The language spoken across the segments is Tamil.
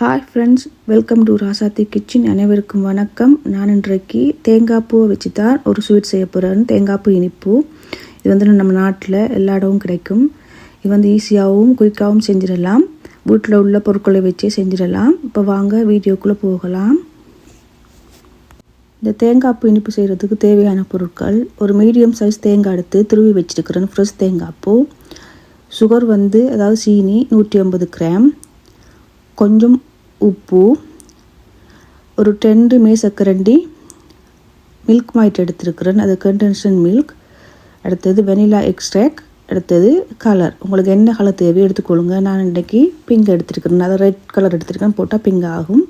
Hi friends welcome to Rasathi kitchen அனைவருக்கும் வணக்கம். நான் இன்றைக்கு தேங்காய் பூவை வச்சு தான் ஒரு ஸ்வீட் செய்ய போகிறேன் தேங்காய் பூ இனிப்பு. இது வந்து நம்ம நாட்டில் எல்லா இடமும் கிடைக்கும். இது வந்து ஈஸியாகவும் குயிக்காகவும் செஞ்சிடலாம். வீட்டில் உள்ள பொருட்களை வச்சே செஞ்சிடலாம். இப்போ வாங்க வீடியோக்குள்ளே போகலாம். இந்த தேங்காய் பூ இனிப்பு செய்கிறதுக்கு தேவையான பொருட்கள் ஒரு மீடியம் சைஸ் தேங்காய் எடுத்து துருவி வச்சுருக்கிறேன் ஃப்ரெஷ் தேங்காய் பூ சுகர் வந்து அதாவது சீனி நூற்றி ஐம்பது கிராம். கொஞ்சம் உப்பு ஒரு டெண்டு மே சக்கரண்டி மில்க் மாய்ட் எடுத்துருக்குறேன். அது கண்டென்ஷன் மில்க் அடுத்தது வெனிலா எக்ஸ்ட்ராக்ட் அடுத்தது கலர் உங்களுக்கு என்ன கலர் தேவையோ எடுத்துக்கொள்ளுங்க. நான் இன்றைக்கி பிங்க் எடுத்துருக்கிறேன். அதை ரெட் கலர் எடுத்துருக்கேன். போட்டால் பிங்க் ஆகும்.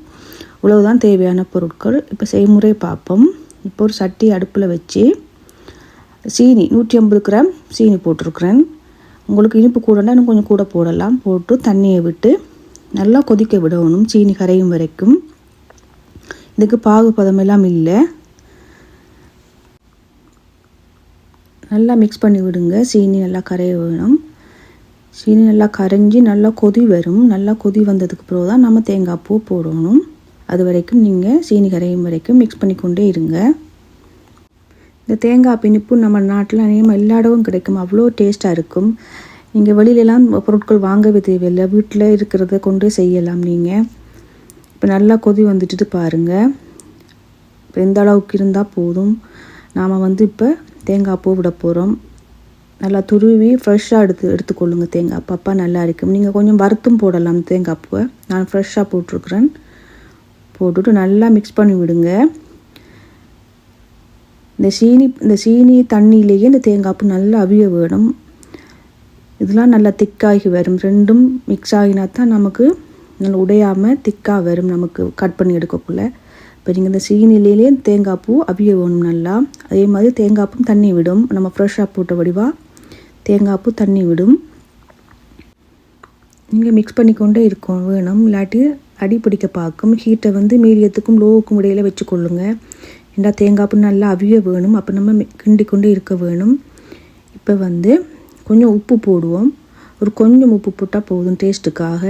இவ்வளவுதான் தேவையான பொருட்கள். இப்போ செய்முறை பார்ப்போம். இப்போ ஒரு சட்டி அடுப்பில் வச்சு சீனி நூற்றி ஐம்பது கிராம் சீனி போட்டிருக்கிறேன். உங்களுக்கு இனிப்பு கூடனா இன்னும் கொஞ்சம் கூட போடலாம். போட்டு தண்ணியை விட்டு நல்லா கொதிக்க விடணும் சீனி கரையும் வரைக்கும். இதுக்கு பாகு பதமெல்லாம் இல்லை. நல்லா மிக்ஸ் பண்ணி விடுங்க. சீனி நல்லா கரைய வேணும். சீனி நல்லா கரைஞ்சி நல்லா கொதி வரும். நல்லா கொதி வந்ததுக்கு பிறகு தான் நம்ம தேங்காய் பூ போடணும். அது வரைக்கும் நீங்கள் சீனி கரையும் வரைக்கும் மிக்ஸ் பண்ணிக்கொண்டே இருங்க. இந்த தேங்காய் பிணிப்பு நம்ம நாட்டில் அநேகமாக எல்லா இடமும் கிடைக்கும். அவ்வளோ டேஸ்ட்டாக இருக்கும். நீங்கள் வெளியிலலாம் பொருட்கள் வாங்கவே தேவையில்லை. வீட்டில் இருக்கிறத கொண்டு செய்யலாம் நீங்கள் இப்போ நல்லா கொதி வந்துட்டு பாருங்கள் இப்போ எந்த அளவுக்கு இருந்தால் போதும். நாம் வந்து இப்போ தேங்காய் பூ விட போகிறோம் நல்லா துருவி ஃப்ரெஷ்ஷாக எடுத்து எடுத்துக்கொள்ளுங்க தேங்காய். அப்பப்போ நல்லா இருக்கும் நீங்கள் கொஞ்சம் வறுத்தும் போடலாம் தேங்காய் பூவை. நான் ஃப்ரெஷ்ஷாக போட்டிருக்கிறேன். போட்டுட்டு நல்லா மிக்ஸ் பண்ணி விடுங்க. இந்த சீனி இந்த சீனி தண்ணியிலேயே இந்த தேங்காய் பூ நல்லா அவிய வேணும். இதெல்லாம் நல்லா திக்காகி வரும். ரெண்டும் மிக்ஸ் ஆகினா தான் நமக்கு நல்லா உடையாமல் திக்காக வரும் நமக்கு கட் பண்ணி எடுக்கக்குள்ள. இப்போ நீங்கள் இந்த சீனிலேயே தேங்காய் பூ அவிய வேணும் நல்லா. அதே மாதிரி தேங்காய் பூ தண்ணி விடும். நம்ம ஃப்ரெஷ்ஷாக போட்ட வடிவாக தேங்காய் பூ தண்ணி விடும். நீங்கள் மிக்ஸ் பண்ணிக்கொண்டே இருக்கும் வேணும். இல்லாட்டி அடி பிடிக்க பார்க்கும். ஹீட்டை வந்து மீடியத்துக்கும் லோவுக்கும் இடையில வச்சுக்கொள்ளுங்க. ஏன்னா தேங்காய் பூ நல்லா அவிய வேணும். அப்போ நம்ம கிண்டி கொண்டே இருக்க வேணும். இப்போ வந்து கொஞ்சம் உப்பு போடுவோம். ஒரு கொஞ்சம் உப்பு போட்டால் போதும் டேஸ்ட்டுக்காக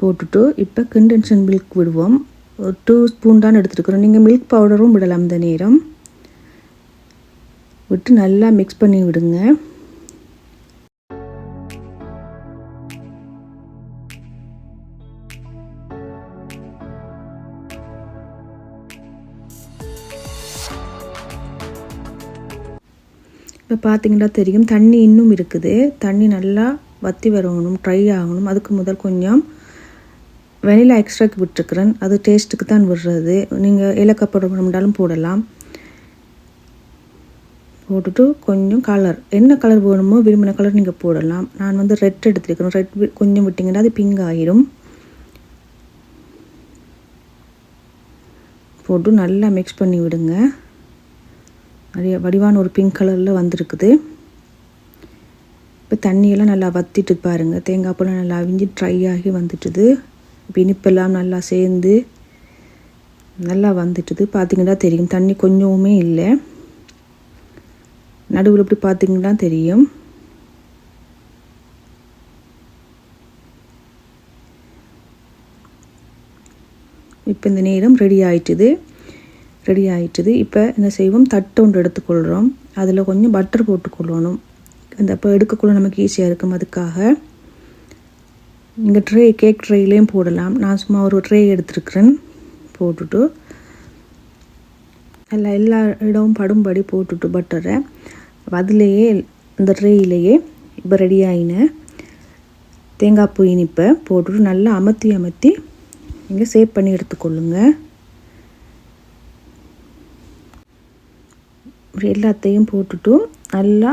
போட்டுட்டு இப்போ கண்டென்ஷன் மில்க் விடுவோம். ஒரு டூ ஸ்பூன் தான் எடுத்துருக்குறோம். நீங்கள் மில்க் பவுடரும் விடலாம் இந்த நேரம். விட்டு நல்லா மிக்ஸ் பண்ணி விடுங்க. இப்போ பார்த்தீங்கன்னா தெரியும் தண்ணி இன்னும் இருக்குது. தண்ணி நல்லா வற்றி வரணும் ட்ரை ஆகணும். அதுக்கு முதல் கொஞ்சம் வெனிலா எக்ஸ்ட்ராக்கு விட்டுருக்குறேன். அது டேஸ்ட்டுக்கு தான் விடுறது. நீங்கள் ஏலக்காய் வேணும்னாலும் போடலாம். போட்டுட்டு கொஞ்சம் கலர் என்ன கலர் வேணுமோ விரும்பின கலர் நீங்கள் போடலாம். நான் வந்து ரெட் எடுத்துருக்கிறேன். ரெட் கொஞ்சம் விட்டிங்கன்னா அது பிங்க் ஆகிடும் போட்டு நல்லா மிக்ஸ் பண்ணி விடுங்க. நிறைய வடிவான ஒரு பிங்க் கலரில் வந்திருக்குது. இப்போ தண்ணியெல்லாம் நல்லா வத்திட்டு பாருங்கள் தேங்காய் பழம் நல்லா அவிஞ்சு ட்ரை ஆகி வந்துட்டுது. இப்போ இனிப்பெல்லாம் நல்லா சேர்ந்து நல்லா வந்துட்டுது. பார்த்தீங்கன்னா தெரியும். தண்ணி கொஞ்சமுமே இல்லை. நடுவில் இப்படி பார்த்தீங்கன்னா தெரியும். இப்போ இந்த நேரம் ரெடி ஆயிட்டுது. ரெடி ஆயிட்டுது. இப்போ என்ன செய்வோம் தட்டு ஒன்று எடுத்துக்கொள்கிறோம் அதில் கொஞ்சம் பட்டர் போட்டுக்கொள்ளணும் இந்த இப்போ எடுக்கக்குள்ள நமக்கு ஈஸியாக இருக்கும் அதுக்காக. நீங்கள் ட்ரே கேக் ட்ரேலேயும் போடலாம். நான் சும்மா ஒரு ட்ரே எடுத்துருக்குறேன். போட்டுட்டு. எல்லா எல்லா இடமும் படும்படி போட்டுட்டு பட்டரை அதுலேயே இந்த ட்ரேயிலேயே இப்போ ரெடி ஆகின தேங்காய் பூ இனிப்பை போட்டுட்டு நல்லா அமர்த்தி அமர்த்தி நீங்கள் சேவ் பண்ணி எடுத்துக்கொள்ளுங்கள் எல்லாத்தையும் போட்டுட்டு நல்லா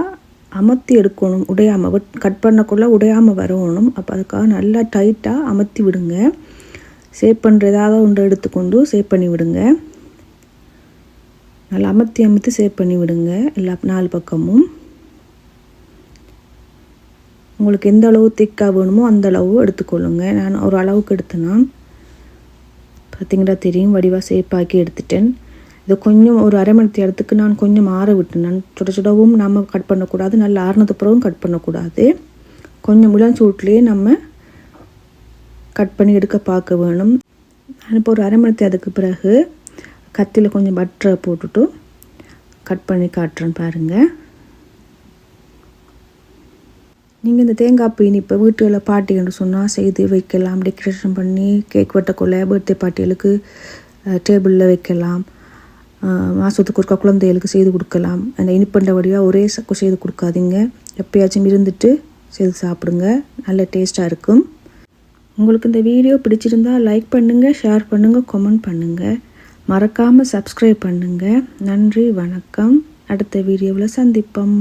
அமர்த்தி எடுக்கணும். உடையாமல் கட் பண்ணக்குள்ளே உடையாமல் வரணும். அப்போ அதுக்காக நல்லா டைட்டாக அமர்த்தி விடுங்க. சேவ் பண்ணுற ஏதாவது ஒன்று எடுத்துக்கொண்டு சேவ் பண்ணி விடுங்க. நல்லா அமர்த்தி அமர்த்தி சேவ் பண்ணி விடுங்க. எல்லா நாலு பக்கமும். உங்களுக்கு எந்த அளவு திக்காக வேணுமோ அந்த அளவு எடுத்துக்கொள்ளுங்க. நான் ஒரு அளவுக்கு எடுத்தேன்னா பார்த்தீங்கன்னா தெரியும்? வடிவாக சேப்பாக்கி எடுத்துட்டேன். இது கொஞ்சம் ஒரு அரை மணி இடத்துக்கு நான் கொஞ்சம் ஆற விட்டேன். நான் சுட சுடவும் நம்ம கட் பண்ணக்கூடாது. நல்லா ஆறுனது பிறகும் கட் பண்ணக்கூடாது. கொஞ்சம் முழாஞ்சூட்லேயே நம்ம கட் பண்ணி எடுக்க பார்க்க வேணும். நான் இப்போ ஒரு அரை மணி நேரத்துக்கு பிறகு கத்தியில் கொஞ்சம் பட்டரை போட்டுட்டு கட் பண்ணி காட்டுறேன் பாருங்கள் நீங்கள் இந்த தேங்காய் பீன் இப்போ வீட்டுகளில் என்று சொன்னால் செய்து வைக்கலாம். டெக்கரேஷன் பண்ணி கேக் வெட்டக்குள்ள பர்த்டே பார்ட்டிகளுக்கு டேபிளில் வைக்கலாம். மாதத்துக்கு ஒருக்கா குழந்தைகளுக்கு செய்து கொடுக்கலாம். அந்த இனிப்பண்ட வழியாக ஒரே சக்கு செய்து கொடுக்காதீங்க. எப்பயாச்சும் இருந்துட்டு செய்து சாப்பிடுங்க. நல்ல டேஸ்ட்டாக இருக்கும். உங்களுக்கு இந்த வீடியோ பிடிச்சிருந்தா லைக் பண்ணுங்கள் ஷேர் பண்ணுங்கள் கமெண்ட் பண்ணுங்கள் மறக்காமல் சப்ஸ்கிரைப் பண்ணுங்கள் நன்றி வணக்கம். அடுத்த வீடியோவில் சந்திப்போம்.